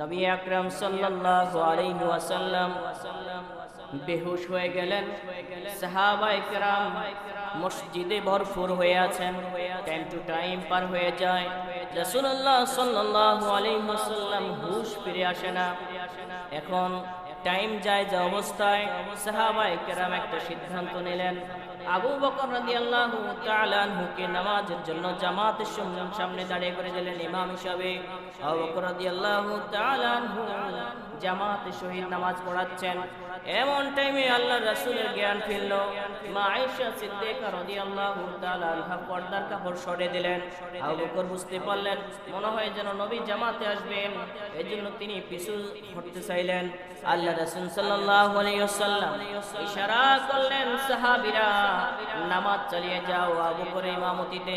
নবী আকরাম সাল্লাল্লাহু আলাইহি ওয়াসাল্লাম বেহুশ হয়ে গেলেন। সাহাবায়ে কেরাম মসজিদে ভরপুর হয়ে আছেন। টাইম টু টাইম পার হয়ে যায়। রাসূলুল্লাহ সাল্লাল্লাহু আলাইহি ওয়াসাল্লাম হুশ ফিরে আসে না। এখন টাইম যায় যে অবস্থায় সাহাবায়ে কেরাম একটা সিদ্ধান্ত নিলেন। আবু বকর রাদিয়াল্লাহু তাআলা আনহুকে নামাজের জন্য জামাতের সামনে- দাঁড়িয়ে করে দিলেন ইমাম হিসাবে। আবু বকর রাদিয়াল্লাহু তাআলা আনহু জামাতে শহীদ নামাজ পড়াচ্ছেন। এমন টাইমে আল্লাহ রাসূলের জ্ঞান ফিরল। মা রাদিয়াল্লাহু তাআলা আনহা পর্দার কাপড় দিলেন। আবু বকর বুঝতে পারলেন, মনে হয় যেন নবী জামাতে আসবেন। এজন্য তিনি পিছু হটতে চাইলেন। আল্লাহ রাসূল সাল্লাল্লাহু আলাইহি ওয়াসাল্লাম ইশারা করলেন, সাহাবীরা, নামাজ চালিয়ে যাও আবু বকর ইমামতিতে।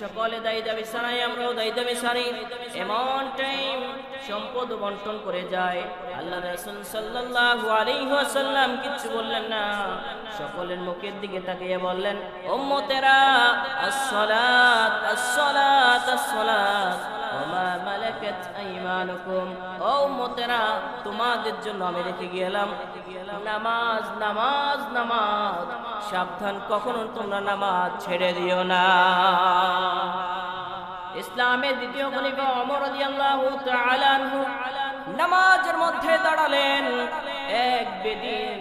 সকলে দায়ী দাবি সারাই আমরাও দায়ী দাবি সারি এমন টাইম সম্পদ বন্টন করে যায়। আল্লাহ রাসূল সাল্লাল্লাহু আলাইহি ওয়াসাল্লাম কিছু বললেন না। সকলের মুখের দিকে তাকিয়ে বললেন, উম্মতেরা, আসসালাত আসসালাত আসসালাত ও তোমাদের জন্য আমি রেখে গেলাম। নামাজ নামাজ নামাজ। সাবধান, কখনো তোমরা নামাজ ছেড়ে দিও না। ইসলামের দ্বিতীয় খলিফা অমর রাদিয়াল্লাহু তাআলা নামাজের মধ্যে দাঁড়ালেন। এক বেদিন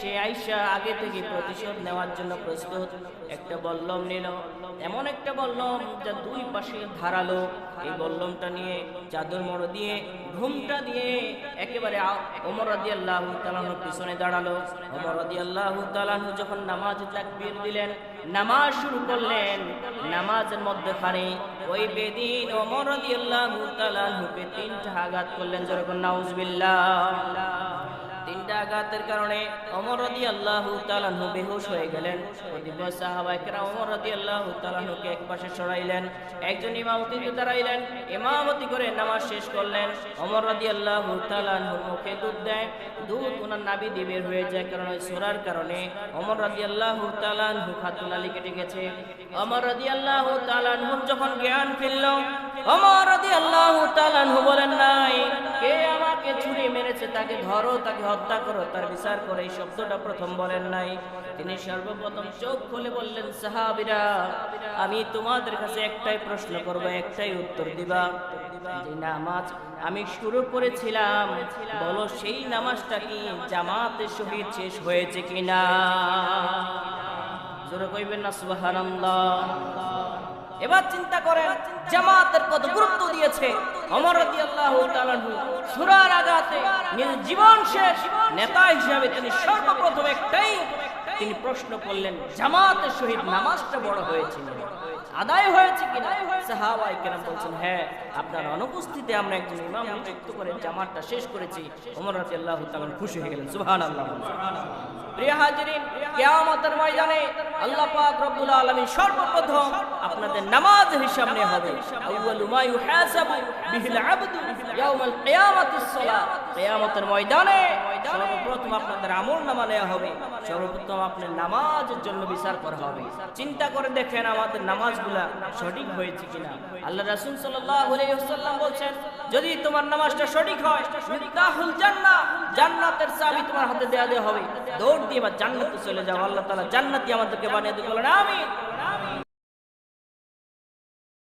সে আইসা আগে থেকে প্রতিশোধ নেওয়ার জন্য প্রস্তুত। একটা বল্লম নিল। এমন একটা বল্লম যা দুই পাশে ধারালো। এই বল্লমটা নিয়ে চাদর মোড় দিয়ে, ঘুমটা দিয়ে একেবারে আ- ওমর রাদিয়াল্লাহু তাআলার পিছনে দাঁড়াল। ওমর রাদিয়াল্লাহু তাআলাহু যখন নামাজ তাকবীর দিলেন, নামাজ শুরু করলেন। নামাজের মধ্যে মধ্যখানে ওই বেদিন ওমর আল্লাহ তাআলাহুকে তিনটা আঘাত করলেন। যেরকম নাউজুবিল্লাহ। আঘাতের কারণে অমর রদি আল্লাহ তালাহু বেহুশ হয়ে গেলেন। এক পাশে সরাইলেন। একজন দাঁড়াইলেন। ইমামতি করে নামাজ শেষ করলেন। মুখে দুধ দেয়। দুধ ওনার নাবি হয়ে যায় কারণ ওই সোরার কারণে খাতুন আলী কেটে গেছে। অমর রদি আল্লাহ যখন জ্ঞান ফিরল অমর আল্লাহ বলেন, নাই, কে আমাকে ছুরি মেরেছে, তাকে ধরো, তাকে হত্যা করো, তার বিচার করে, এই শব্দটা প্রথম বলেন নাই। তিনি সর্বপ্রথম চোখ খুলে বললেন, সাহাবিরা, আমি তোমাদের কাছে একটাই প্রশ্ন করব, একটাই উত্তর দিবা। যে নামাজ আমি শুরু করেছিলাম, বলো সেই নামাজটা কি জামাতে শহীদ শেষ হয়েছে কিনা? জোরে কইবেন না, সুবহানাল্লাহ। এবার চিন্তা করেন, জামাতের কত গুরুত্ব দিয়েছে অমর সুরার আঘাতে নিজের জীবন শেষ। নেতা হিসাবে তিনি সর্বপ্রথম একটাই তিনি প্রশ্ন করলেন, জামাতের সহিত নামাজটা বড় হয়েছিল। আদায় হয়েছে কিনা? সাহাবাই কেরাম বলছেন হ্যাঁ আপনার অনুপস্থিতিতে আমরা একজন ইমাম নিযুক্ত করে জামাতটা শেষ করেছি। ওমর রাদিয়াল্লাহু তাআলা খুশি হয়ে গেলেন, সুবহানাল্লাহ। প্রিয় হাজিরিন, কিয়ামতের ময়দানে আল্লাহ পাক রব্বুল আলামিন সর্বপ্রথম আপনাদের নামাজ হিসাব নেওয়া হবে। আউয়ালু মা ইউহাসাবু বিহিল আবদু কিয়ামাতিস সালাত কিয়ামতের ময়দানে সর্বপ্রথম আপনাদের আমল নামা নেওয়া হবে। সর্বপ্রথম আপনার নামাজের জন্য বিচার করা হবে। চিন্তা করে দেখেন আমাদের নামাজগুলা সঠিক হয়েছে কিনা। আল্লাহ রাসূল আলাইহি বলছেন, যদি তোমার নামাজটা সঠিক হয় জান্নাতের চাবি তোমার হাতে দেয়া দেওয়া হবে। দৌড় দিয়ে বা জান্নাতে চলে যাও। আল্লাহ তাআলা জান্নাতি আমাদেরকে বানিয়ে দিয়ে বলেন, আমিন।